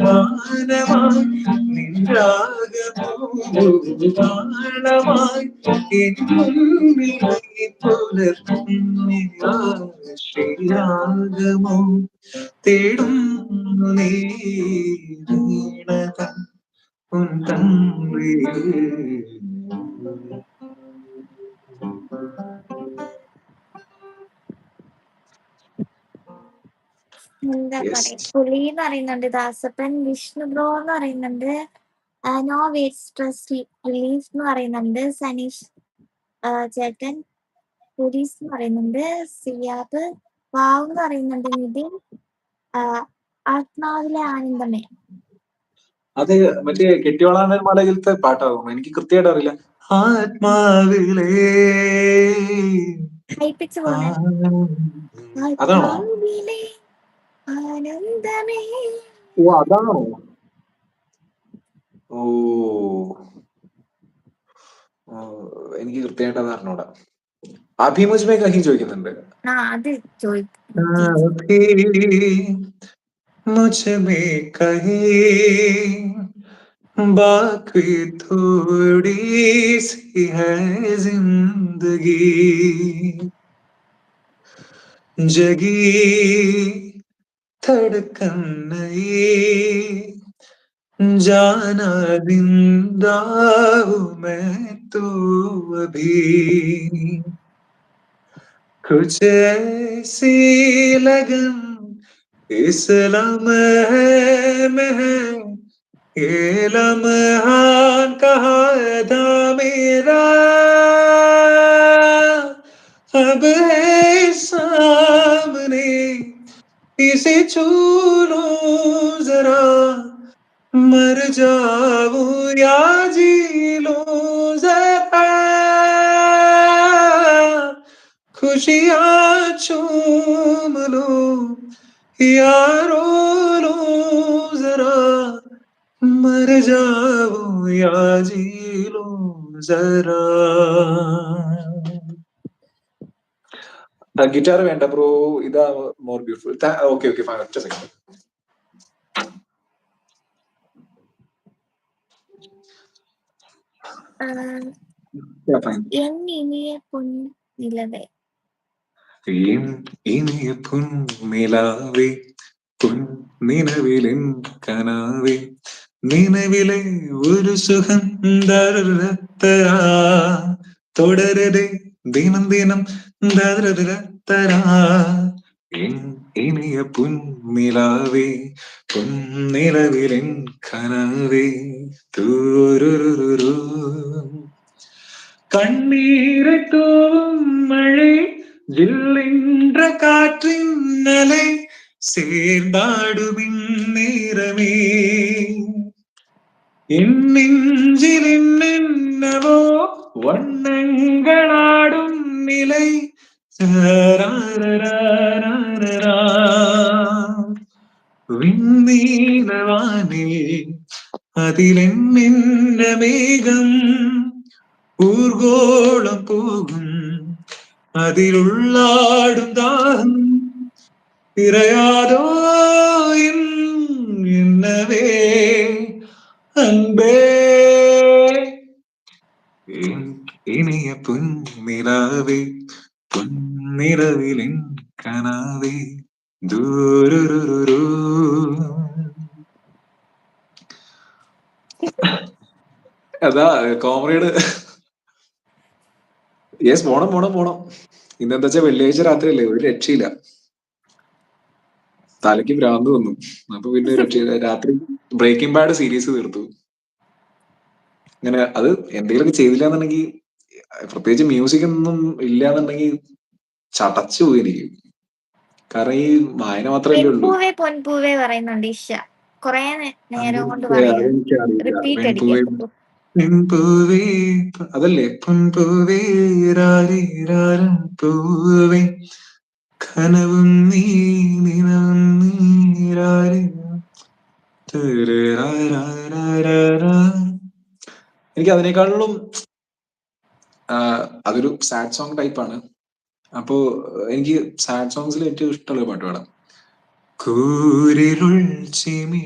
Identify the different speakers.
Speaker 1: ഗാനമായി നിൻരാഗമായി പുലർശ്രീരാഗമോ തേടുന്നു നീ വീണതൻ ഉൻ തന്ത്രിയേ
Speaker 2: എന്താ പറയാ പുലി എന്ന് പറയുന്നുണ്ട് ദാസപ്പൻ വിഷ്ണു ബ്രോ എന്ന് പറയുന്നുണ്ട് നോ വെയിറ്റ് സ്ട്രെസ് റിലീഫ് എന്ന് പറയുന്നുണ്ട് സനീഷ് ചേട്ടൻ പുലീസ് എന്ന് പറയുന്നുണ്ട് സിയാബ് വാവ് എന്ന് പറയുന്നുണ്ട് നിതിൻ ആത്മാവിലെ ആനന്ദമേ.
Speaker 1: അത് മറ്റേ കെട്ടിയോളാണ് മാളയിലത്തെ പാട്ടാകും എനിക്ക് കൃത്യമായിട്ട് അറിയില്ല. ആത്മാവിലേ അതാണോ?
Speaker 2: ആത്മാവിലെ ആനന്ദമേ
Speaker 1: ഓ അതാണോ ഓ ഓ, എനിക്ക് കൃത്യമായിട്ട് അത് അറിഞ്ഞൂടാ അഭിമുജ്മേ കഹി ചോദിക്കുന്നുണ്ട്
Speaker 2: ആ അത് ചോദിക്കും
Speaker 1: अभी मुझ में कहीं बाकी थोड़ी सी नहीं जाना हूँ मैं तो अभी कुछ ऐसी लगन इस लम्हे में है ये लम्हा कहाँ था मेरा अब है इसे छू लो जरा मर जाऊं या जी लो जरा खुशियाँ चूम लो यारो लो जरा मर जाओ या जी लो जरा ഗിറ്റാർ വേണ്ട ബ്രോ ഇതാ more beautiful okay okay fine ഒറ്റ സെക്കൻഡ്
Speaker 2: ഇനിയ
Speaker 1: പൊൻനിലാവേ. പൊൻനിലവിലെൻ കനാവേ നിലവിലെ ഒരു സുഖം തുടരരെ ദിനം ദിനം ഇനിയ പൊൻനിലാവേ പൊൻനിലവിലെൻ കനാവേ തൂരുരുരു கண்ணீரை தூவும் மழை ஜில்லென்ற காற்றின் அலை சேர்ந்தாடும் ഇന്നിഞ്ചിലിന്നെന്നവോ വണ്ണങ്ങളാടും നിലൈ. വിണ്ണീലവാനിൽ അതിലെന്നിന്റെ മേഘം ഊർഗോളം പോകും. അതിലുള്ളാടും ദാഹം തിരയാതോ എന്നവേ. അൻപേ. ഇനിയ പൊന്നിലാവേ പൊന്നിലവിലിൻ കനാവേ ദൂരുരുരു അതാ കോമ്രേഡ് യെസ് പോണം പോണം പോണം. ഇന്നെന്താ വെള്ളിയാഴ്ച രാത്രി അല്ലേ ഒരു രക്ഷയില്ല. തലയ്ക്ക് ഭ്രാന്ത് വന്നു. അപ്പൊ പിന്നെ രാത്രി ബ്രേക്കിംഗ് ബാഡ് സീരീസ് തീർത്തു. അങ്ങനെ അത് എന്തെങ്കിലും ചെയ്തില്ല എന്നുണ്ടെങ്കിൽ പ്രത്യേകിച്ച് മ്യൂസിക് ഒന്നും ഇല്ല എന്നുണ്ടെങ്കിൽ ചടച്ചു പോയി എനിക്ക്. കാരണം ഈ വായന മാത്രമല്ലേ ഉള്ളൂ.
Speaker 2: പൊൻപൂവേ പറയുന്നുണ്ട് ഇഷ കൊറേ നേ- നേരം കൊണ്ട് റിപ്പീറ്റ്
Speaker 1: പെൺപൂവേ
Speaker 2: അടിക്കും.
Speaker 1: അതല്ലേ? പൊൻപൂവേ രാരിരാരം പൂവേ കനവും നീ എനിക്ക് അതിനേക്കാളും അതൊരു സാഡ് സോങ് ആണ്. അപ്പോ എനിക്ക് സാഡ് സോങ്സിൽ ഏറ്റവും ഇഷ്ടമുള്ള പാട്ട് പാടാം. കൂരിരുൾ ചിമി